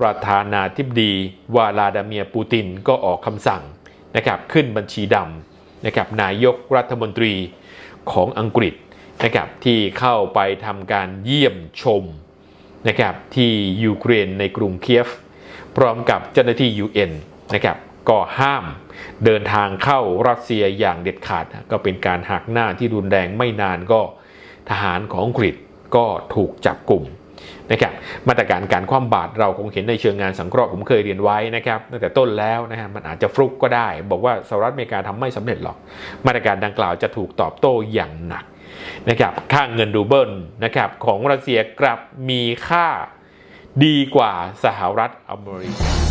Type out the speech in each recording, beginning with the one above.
ประธานาธิบดีวลาดาเมียปูตินก็ออกคำสั่งนะครับขึ้นบัญชีดำนะครับนายกรัฐมนตรีของอังกฤษนะครับที่เข้าไปทำการเยี่ยมชมนะครับที่ยูเครนในกรุงเคียฟ พร้อมกับเจ้าหน้าที่ UN นะครับก็ห้ามเดินทางเข้ารัสเซียอย่างเด็ดขาด ก็เป็นการหักหน้าที่รุนแรงไม่นานก็ทหารของอังกฤษก็ถูกจับกลุ่ม นะครับมาตรการการคว่ำบาตรเราคงเห็นในเชิงงานสังเคราะห์ผมเคยเรียนไว้นะครับตั้งแต่ต้นแล้วนะฮะมันอาจจะฟลุกก็ได้ บอกว่าสหรัฐอเมริกาทำไม่สำเร็จหรอก มาตรการดังกล่าวจะถูกตอบโต้อย่างหนักนะครับค่าเงินรูเบิลนะครับของรัสเซียกลับมีค่าดีกว่าสหรัฐอเมริกา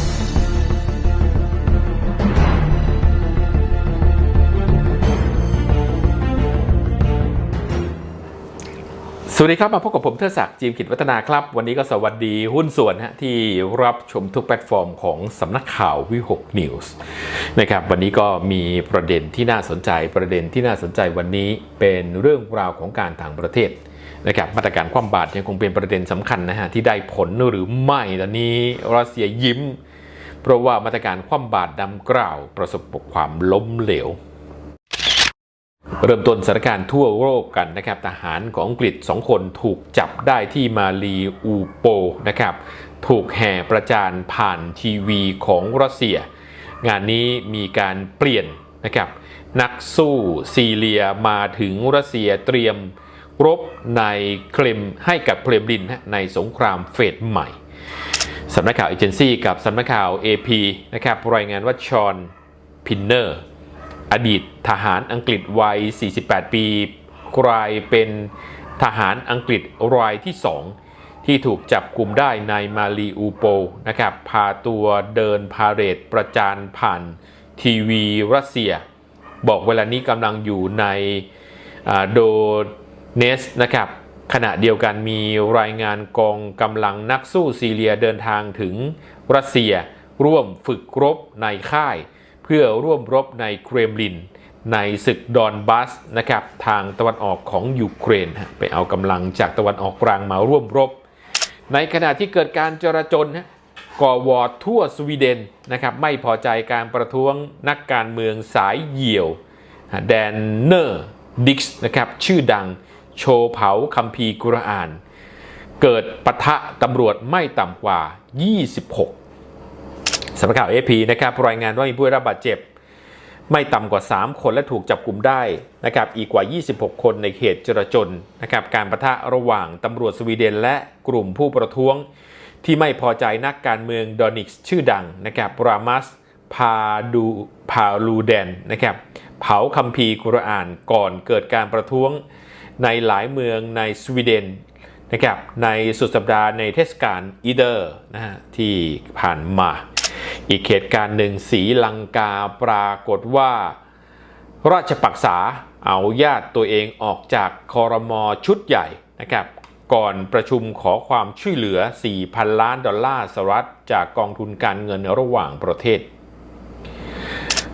วัสดีครับ มาพบกับผมเทอศักดิ์จีมกิจวัฒนาครับ วันนี้ก็สวัสดีหุ้นส่วนฮะที่รับชมทุกแพลตฟอร์มของสำนักข่าววิหกนิวส์นะครับวันนี้ก็มีประเด็นที่น่าสนใจประเด็นที่น่าสนใจวันนี้เป็นเรื่องราวของการต่างประเทศนะครับมาตรการคว่ำบาตรยังคงเป็นประเด็นสำคัญนะฮะที่ได้ผลหรือไม่ตอนนี้รัสเซียยิ้ม เพราะว่ามาตรการคว่ำบาตรดังกล่าวประสบความล้มเหลว เริ่มต้นสถานการณ์ทั่วโลกกันนะครับทหารของอังกฤษ 2 คนถูกจับได้ที่มาลีอูโปนะครับถูกแห่ประจานผ่านทีวีของรัสเซีย งานนี้มีการเปลี่ยนนะครับนักสู้ซีเรียมาถึงรัสเซียเตรียมรบในเคลมให้กับเคลมลินในสงครามเฟสใหม่สำนักข่าวเอเจนซี่กับสำนักข่าว AP นะครับรายงานว่าชอนพินเนอร์ อดีตทหารอังกฤษวัย 48 ปี กลายเป็นทหารอังกฤษรายที่ 2 ที่ถูกจับกลุ่มได้ในมาลีอูโปนะครับพาตัวเดินพาเรดประจานผ่านทีวีรัสเซีย บอกเวลานี้กำลังอยู่ในโดเนสนะครับขณะเดียวกันมีรายงานกองกำลังนักสู้ซีเรียเดินทางถึงรัสเซีย ร่วมฝึกรบในค่าย พื่อร่วมรบในเครมลิน ในศึกดอนบัสนะครับทางตะวันออกของยูเครน ไปเอากำลังจากตะวันออกกลางมาร่วมรบ ในขณะที่เกิดการจราจนก่อวอร์ดทั่วสวีเดนนะครับไม่พอใจการประท้วงนักการเมืองสายเหี่ยวแดนเนอร์ดิกส์นะครับชื่อดังโชว์เผาคัมภีร์กุรอาน เกิดปะทะตำรวจไม่ต่ำกว่า 26 สำนักข่าวเอพีนะครับรายงานว่ามีผู้ได้รับบาดเจ็บ ไม่ต่ำกว่า 3 คนและถูกจับกลุ่มได้นะครับอีกกว่า 26 คนในเขตจราจนนะครับการประทะระหว่างตำรวจสวีเดน และกลุ่มผู้ประท้วง ที่ไม่พอใจนักการเมืองดอนิกส์ชื่อดังนะครับรามัสพาดูพาลูเดนนะครับเผาคัมภีร์กุรอานก่อนเกิดการประท้วงในหลายเมืองในสวีเดนนะครับในสุดสัปดาห์ในเทศกาลอีเดอร์นะฮะที่ผ่านมา อีกเหตุการณ์หนึ่งสีลังกาปรากฏว่า ราชปักษาเอาญาติตัวเองออกจากคอรมอชุดใหญ่นะครับก่อนประชุมขอความช่วยเหลือ 4,000 ล้านดอลลาร์สหรัฐจากกองทุนการเงินระหว่างประเทศ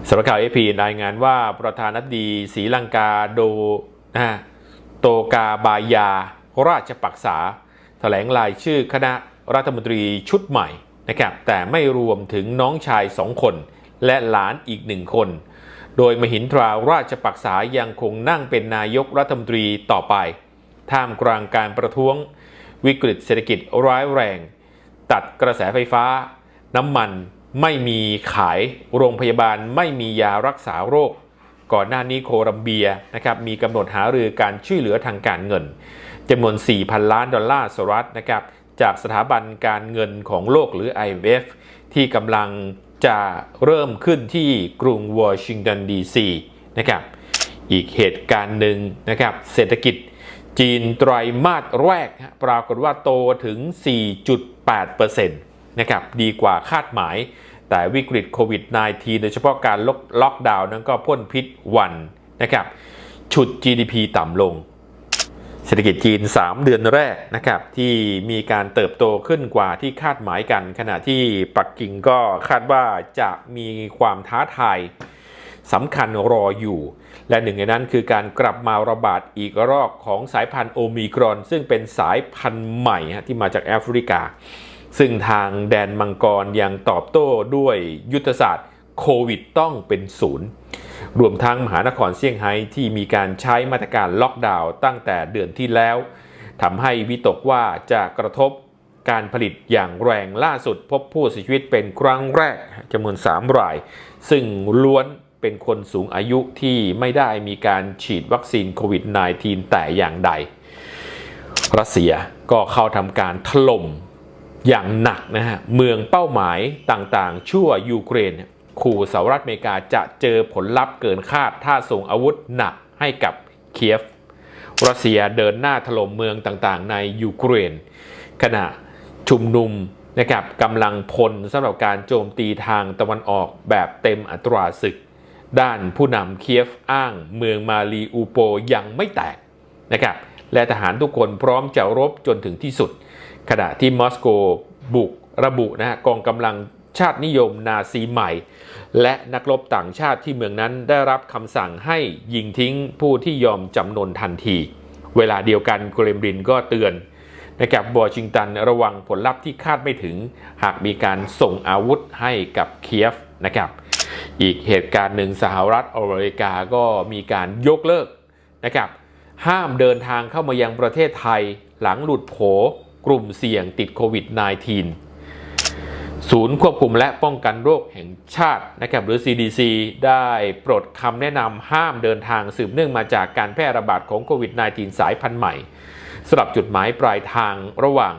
สำนักข่าวเอพีรายงานว่าประธานาธิบดีศรีลังกาโดนะโตกาบายา ราชปักษา แถลงรายชื่อคณะรัฐมนตรีชุดใหม่ นะครับแต่ไม่รวมถึงน้องชายสองคน และหลานอีกหนึ่งคน โดยมหินทราราชปักษายังคงนั่งเป็นนายกรัฐมนตรีต่อไป ท่ามกลางการประท้วง วิกฤตเศรษฐกิจร้ายแรง ตัดกระแสไฟฟ้า น้ำมันไม่มีขายโรงพยาบาลไม่มียารักษาโรค ก่อนหน้านี้โคลัมเบียนะครับมีกำหนดหารือการช่วยเหลือทางการเงินจำนวน 4,000 ล้านดอลลาร์สหรัฐนะครับ จากสถาบันการเงินของโลกหรือ IMF ที่กำลังจะเริ่มขึ้นที่กรุงวอชิงตันดีซีนะครับอีกเหตุการณ์หนึ่งนะครับเศรษฐกิจจีนไตรมาสแรกปรากฏว่าโตถึง 4.8%นะครับดีกว่าคาดหมาย แต่วิกฤตโควิด -19 โดยเฉพาะการล็อกดาวน์นั้นก็พ่นพิษวันนะครับฉุด GDP ต่ำลง เศรษฐกิจจีน 3 เดือนแรกนะครับที่มีการเติบโตขึ้นกว่าที่คาดหมายกัน ขณะที่ปักกิ่งก็คาดว่าจะมีความท้าทายสำคัญรออยู่ และหนึ่งในนั้นคือการกลับมาระบาดอีกรอบของสายพันธุ์โอมิครอน ซึ่งเป็นสายพันธุ์ใหม่ที่มาจากแอฟริกา ซึ่งทางแดนมังกรยังตอบโต้ด้วยยุทธศาสตร์ โควิดต้องเป็นศูนย์รวมทั้งมหานครเซี่ยงไฮ้ที่มีการใช้มาตรการล็อกดาวน์ตั้งแต่เดือนที่แล้วทำให้วิตกว่าจะกระทบการผลิตอย่างแรงล่าสุดพบผู้เสียชีวิตเป็นครั้งแรกจำนวน 3 ราย ซึ่งล้วนเป็นคนสูงอายุที่ไม่ได้มีการฉีดวัคซีนโควิด -19 แต่อย่างใด รัสเซียก็เข้าทำการถล่มอย่างหนักนะฮะ เมืองเป้าหมายต่างๆ ชั่วยูเครน ขู่สหรัฐอเมริกาจะเจอผลลัพธ์เกินคาดถ้าส่งอาวุธหนักให้กับเคียฟ รัสเซียเดินหน้าถล่มเมืองต่างๆ ในยูเครน ขณะชุมนุมนะครับกำลังพลสำหรับการโจมตีทางตะวันออกแบบเต็มอัตราศึก ด้านผู้นำเคียฟอ้างเมืองมารีอูโปยังไม่แตกนะครับและทหารทุกคนพร้อมจะรบจนถึงที่สุด ขณะที่มอสโกบุกระบุนะฮะกองกำลัง ชาตินิยมนาซีใหม่ และนักรบต่างชาติที่เมืองนั้นได้รับคำสั่งให้ยิงทิ้งผู้ที่ยอมจำนนทันที เวลาเดียวกันเครมรินก็เตือนนะครับวอชิงตันระวังผลลัพธ์ที่คาดไม่ถึง หากมีการส่งอาวุธให้กับเคียฟนะครับอีกเหตุการณ์หนึ่งสหรัฐอเมริกาก็มีการยกเลิกนะครับห้ามเดินทางเข้ามายังประเทศไทยหลังหลุดโผกลุ่มเสี่ยงติดโควิด -19 ศูนย์ควบคุมและป้องกันโรคแห่งชาตินะครับหรือ CDC ได้ปลดคำแนะนำห้ามเดินทางสืบเนื่องมาจากการแพร่ระบาดของโควิด -19 สายพันธุ์ใหม่สำหรับจุดหมายปลายทางระหว่าง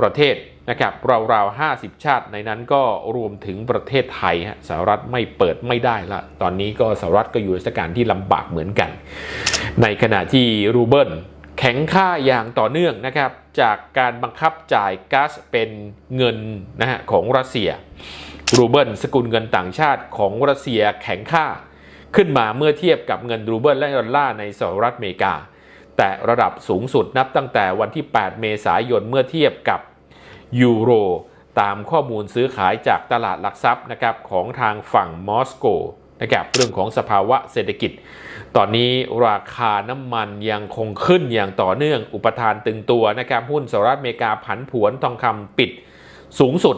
ประเทศนะครับราวๆ 50 ชาติในนั้นก็รวมถึงประเทศไทยสหรัฐไม่เปิดไม่ได้ละ ตอนนี้ก็สหรัฐก็อยู่ในสถานการณ์ที่ลำบากเหมือนกัน ในขณะที่รูเบิล แข็งค่าอย่างต่อเนื่องนะครับ จากการบังคับจ่ายก๊าซเป็นเงินนะฮะของรัสเซีย รูเบิลสกุลเงินต่างชาติของรัสเซียแข็งค่าขึ้นมาเมื่อเทียบกับเงินรูเบิลและดอลลาร์ในสหรัฐอเมริกา แต่ระดับสูงสุดนับตั้งแต่วันที่ 8 เมษายนเมื่อเทียบกับยูโรตามข้อมูลซื้อขายจากตลาดหลักทรัพย์นะครับของทางฝั่งมอสโก นะครับเรื่องของสภาวะเศรษฐกิจ ตอนนี้ราคาน้ำมันยังคงขึ้นอย่างต่อเนื่องอุปทานตึงตัวนะครับหุ้นสหรัฐอเมริกาผันผวนทองคำปิดสูงสุด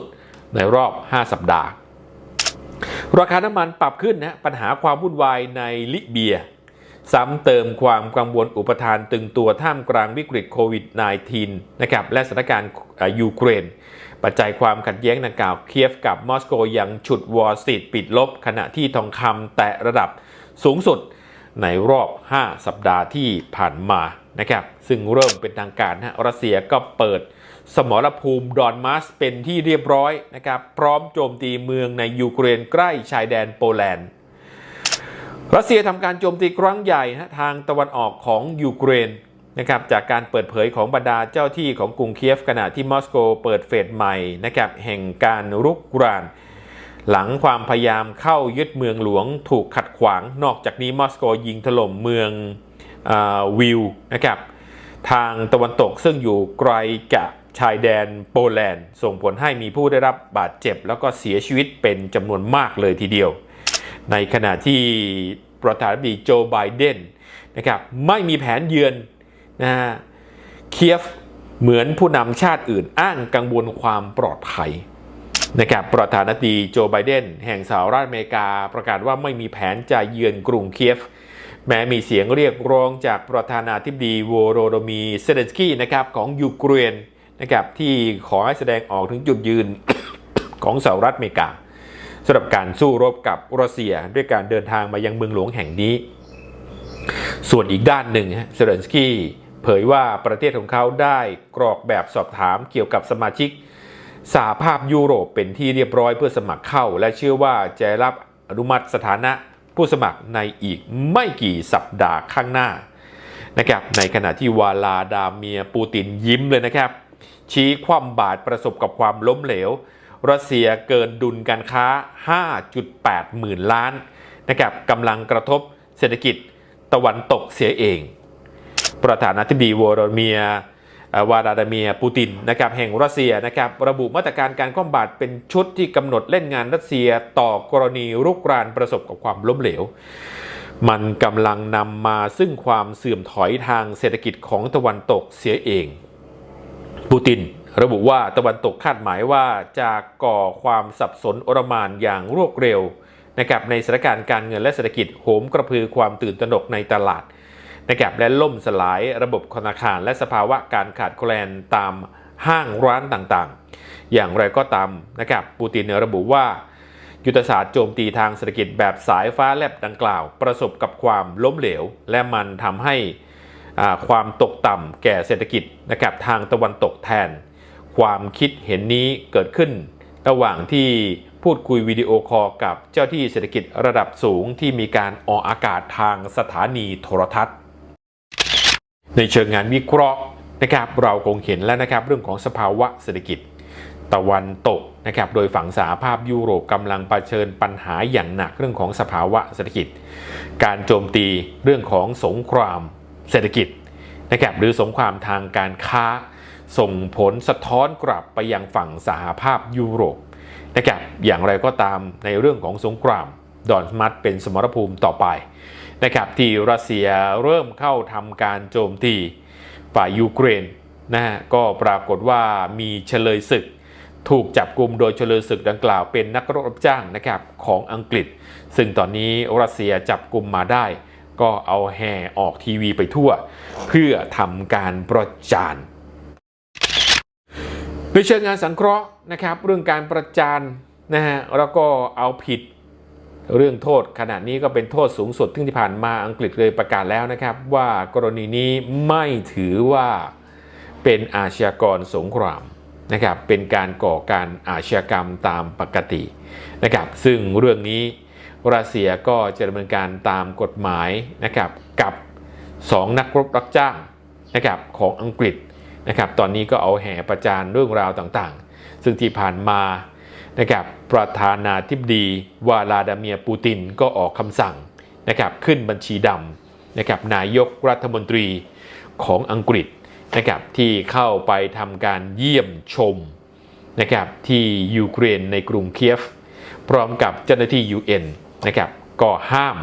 ในรอบ 5 สัปดาห์ ราคาน้ำมันปรับขึ้นนะปัญหาความวุ่นวายในลิเบีย ซ้ำเติมความกังวลอุปทานตึงตัวท่ามกลางวิกฤตโควิด -19 นะครับและสถานการณ์ยูเครน ปัจจัยความขัดแย้งดังกล่าวเคียฟกับมอสโกยังฉุดวอลสตรีทปิดลบ ขณะที่ทองคำแตะระดับสูงสุดในรอบ 5 สัปดาห์ที่ผ่านมานะครับซึ่งเริ่มเป็นทางการนะรัสเซียก็เปิดสมรภูมิดอนมัสเป็นที่เรียบร้อยนะครับพร้อมโจมตีเมืองในยูเครนใกล้ชายแดนโปแลนด์ รัสเซียทำการโจมตีครั้งใหญ่นะทางตะวันออกของยูเครน นะครับจากการเปิดเผยของบรรดาเจ้าที่ของกรุงเคียฟขณะที่มอสโกเปิดเฟสใหม่นะครับแห่งการรุกราน หลังความพยายามเข้ายึดเมืองหลวงถูกขัดขวาง นอกจากนี้มอสโกยิงถล่มเมืองอวิวนะครับทางตะวันตกซึ่งอยู่ไกลจากชายแดนโปแลนด์ ส่งผลให้มีผู้ได้รับบาดเจ็บ แล้วก็เสียชีวิตเป็นจำนวนมากเลยทีเดียว ในขณะที่ประธานาธิบดีโจไบเดนนะครับไม่มีแผนเยือน นะฮะเคียฟเหมือนผู้นำชาติอื่นอ้างกังวลความปลอดภัยนะครับประธานาธิบดีโจไบเดน แห่งสหรัฐอเมริกาประกาศว่าไม่มีแผนจะเยือนกรุงเคียฟ แม้มีเสียงเรียกร้องจากประธานาธิบดีโวโรโดมีเซเลนสกี้นะครับของยูเครนนะครับที่ขอให้แสดงออกถึงจุดยืนของสหรัฐอเมริกาสำหรับการสู้รบกับรัสเซียด้วยการเดินทางมายังเมืองหลวงแห่งนี้ ส่วนอีกด้านหนึ่งเซเลนสกี้ เผยว่าประเทศของเขาได้กรอกแบบสอบถามเกี่ยวกับสมาชิกสหภาพยุโรปเป็นที่เรียบร้อยเพื่อสมัครเข้า และเชื่อว่าจะรับอนุมัติสถานะผู้สมัครในอีกไม่กี่สัปดาห์ข้างหน้านะครับในขณะที่วาลาดาเมียปูตินยิ้มเลยนะครับ ชี้ความบาดประสบกับความล้มเหลว รัสเซียเกินดุลการค้า 5.8 หมื่นล้านนะครับกำลังกระทบเศรษฐกิจตะวันตกเสียเอง ประธานาธิบดีวลาดิเมียร์วลาดาเมียปูตินนะครับแห่งรัสเซียนะครับระบุมาตรการการคว่ำบาตรเป็นชุดที่กำหนดเล่นงานรัสเซียต่อกรณีรุกรานประสบกับความล้มเหลว มันกำลังนำมาซึ่งความเสื่อมถอยทางเศรษฐกิจของตะวันตกเสียเองปูตินระบุว่าตะวันตกคาดหมายว่าจะก่อความสับสนอรมานอย่างรวดเร็วนะครับในสถานการณ์การเงินและเศรษฐกิจโหมกระพือความตื่นตระหนกในตลาด นะครับและล่มสลายระบบธนาคารและสภาวะการขาดแคลนตามห้างร้านต่างๆ อย่างไรก็ตามนะครับปูตินระบุว่า ยุทธศาสตร์โจมตีทางเศรษฐกิจแบบสายฟ้าแลบดังกล่าว ประสบกับความล้มเหลว และมันทำให้ความตกต่ำแก่เศรษฐกิจนะครับทางตะวันตกแทน ความคิดเห็นนี้เกิดขึ้น ระหว่างที่พูดคุยวิดีโอคอลกับเจ้าที่เศรษฐกิจระดับสูงที่มีการออกอากาศทางสถานีโทรทัศน์ ในเชิงงานวิเคราะห์นะครับเราคงเห็นแล้วนะครับเรื่องของสภาวะเศรษฐกิจตะวันตกนะครับโดยฝั่งสหภาพยุโรปกำลังเผชิญปัญหาอย่างหนักเรื่องของสภาวะเศรษฐกิจ การโจมตีเรื่องของสงครามเศรษฐกิจนะครับหรือสงครามทางการค้า ส่งผลสะท้อนกลับไปยังฝั่งสหภาพยุโรปนะครับอย่างไรก็ตามในเรื่องของสงครามดอนมัดเป็นสมรภูมิต่อไป นะครับที่รัสเซียเริ่มเข้าทำการโจมตีฝ่ายยูเครนนะฮะก็ปรากฏว่ามีเฉลยศึก ถูกจับกลุ่มโดยเฉลยศึกดังกล่าวเป็นนักรบรับจ้างนะครับของอังกฤษ ซึ่งตอนนี้รัสเซียจับกลุ่มมาได้ ก็เอาแห่ออกทีวีไปทั่ว เพื่อทำการประจานในเชิงงานสังเคราะห์นะครับเรื่องการประจานนะฮะแล้วก็เอาผิด เรื่องโทษขณะนี้ก็เป็นโทษสูงสุดที่ผ่านมาอังกฤษเลยประกาศแล้วนะครับ ว่ากรณีนี้ไม่ถือว่าเป็นอาชญากรสงครามนะครับเป็นการก่อการอาชญากรรมตามปกตินะครับซึ่งเรื่องนี้รัสเซียก็จะดำเนินการตามกฎหมายนะครับกับ 2 นักรบรับจ้างนะครับของอังกฤษนะครับตอนนี้ก็เอาแห่ประจานเรื่องราวต่างๆ ซึ่งที่ผ่านมา นะครับประธานาธิบดีวลาดาเมียปูตินก็ออกคำสั่งนะครับขึ้นบัญชีดำนะครับนายกรัฐมนตรีของอังกฤษนะครับที่เข้าไปทำการเยี่ยมชมนะครับที่ยูเครนในกรุงเคียฟ พร้อมกับเจ้าหน้าที่ UN นะครับก็ห้าม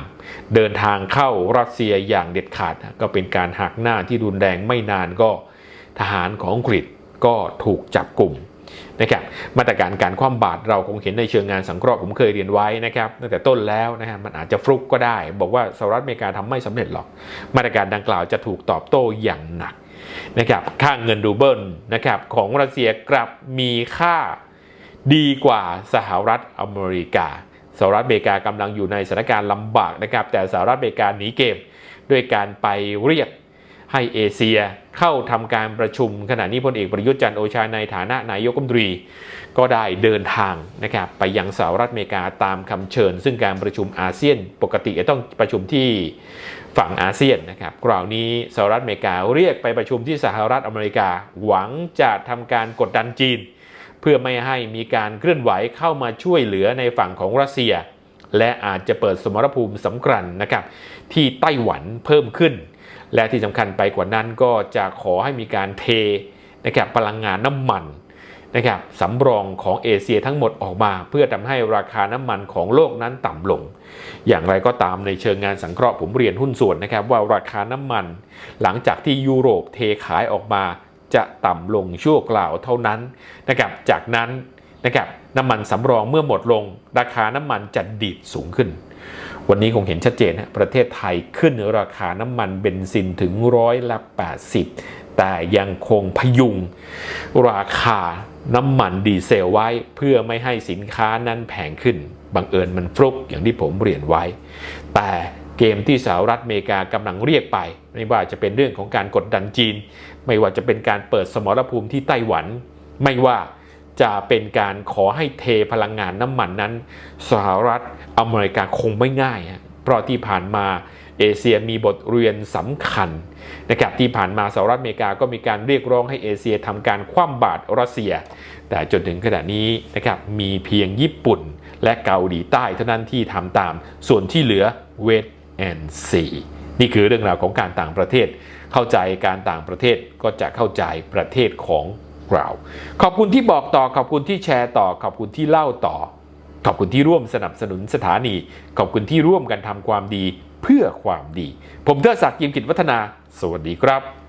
เดินทางเข้ารัสเซียอย่างเด็ดขาด ก็เป็นการหักหน้าที่รุนแรงไม่นานก็ทหารของอังกฤษก็ถูกจับกลุ่ม นะครับมาตรการการคว่ำบาตรเราคงเห็นในเชิงงานสังเคราะห์ผมเคยเรียนไว้นะครับตั้งแต่ต้นแล้วนะฮะมันอาจจะฟลุกก็ได้ บอกว่าสหรัฐอเมริกาทำไม่สำเร็จหรอก มาตรการดังกล่าวจะถูกตอบโต้อย่างหนักนะครับค่าเงินรูเบิลนะครับของรัสเซียกลับมีค่าดีกว่าสหรัฐอเมริกาสหรัฐอเมริกากำลังอยู่ในสถานการณ์ลำบากนะครับแต่สหรัฐอเมริกาหนีเกมด้วยการไปเรียกให้เอเชีย เข้าทำการประชุม ขณะนี้พลเอกประยุทธ์จันทร์โอชาในฐานะนายกรัฐมนตรี ก็ได้เดินทางนะครับไปยังสหรัฐอเมริกาตามคำเชิญ ซึ่งการประชุมอาเซียนปกติจะต้องประชุมที่ฝั่งอาเซียนนะครับคราวนี้สหรัฐอเมริกาเรียกไปประชุมที่สหรัฐอเมริกา หวังจะทำการกดดันจีน เพื่อไม่ให้มีการเคลื่อนไหวเข้ามาช่วยเหลือในฝั่งของรัสเซีย และอาจจะเปิดสมรภูมิสำคัญนะครับที่ไต้หวันเพิ่มขึ้น และที่สำคัญไปกว่านั้นก็จะขอให้มีการเทนะครับพลังงานน้ำมันนะครับสำรองของเอเชียทั้งหมดออกมา เพื่อทำให้ราคาน้ำมันของโลกนั้นต่ำลง อย่างไรก็ตามในเชิงงานสังเคราะห์ผมเรียนหุ้นส่วนนะครับว่าราคาน้ำมัน หลังจากที่ยุโรปเทขายออกมา จะต่ำลงชั่วคราวเท่านั้นนะครับจากนั้นนะครับน้ำมันสำรองเมื่อหมดลง ราคาน้ำมันจะดีดสูงขึ้น วันนี้คงเห็นชัดเจนนะประเทศไทยขึ้นราคาน้ำมันเบนซินถึงร้อยละ80 แต่ยังคงพยุงราคาน้ำมันดีเซลไว้เพื่อไม่ให้สินค้านั้นแพงขึ้น บังเอิญมันฟลุกอย่างที่ผมเรียนไว้ แต่เกมที่สหรัฐอเมริกากำลังเรียกไป ไม่ว่าจะเป็นเรื่องของการกดดันจีน ไม่ว่าจะเป็นการเปิดสมรภูมิที่ไต้หวัน ไม่ว่า จะเป็นการขอให้เทพลังงานน้ำมันนั้น สหรัฐอเมริกาคงไม่ง่ายฮะเพราะที่ผ่านมาเอเชียมีบทเรียนสำคัญนะครับที่ผ่านมาสหรัฐอเมริกาก็มีการเรียกร้องให้เอเชียทำการคว่ำบาตรรัสเซีย แต่จนถึงขณะนี้นะครับมีเพียงญี่ปุ่นและเกาหลีใต้เท่านั้นที่ทำตาม ส่วนที่เหลือเวทแอนซีนี่คือเรื่องราวของการต่างประเทศ เข้าใจการต่างประเทศก็จะเข้าใจประเทศของ ล่าขอบคุณที่บอกต่อ ขอบคุณที่แชร์ต่อ ขอบคุณที่เล่าต่อ ขอบคุณที่ร่วมสนับสนุนสถานี ขอบคุณที่ร่วมกันทำความดีเพื่อความดี ผมเทอศักดิ์ยิมกิจวัฒนา สวัสดีครับ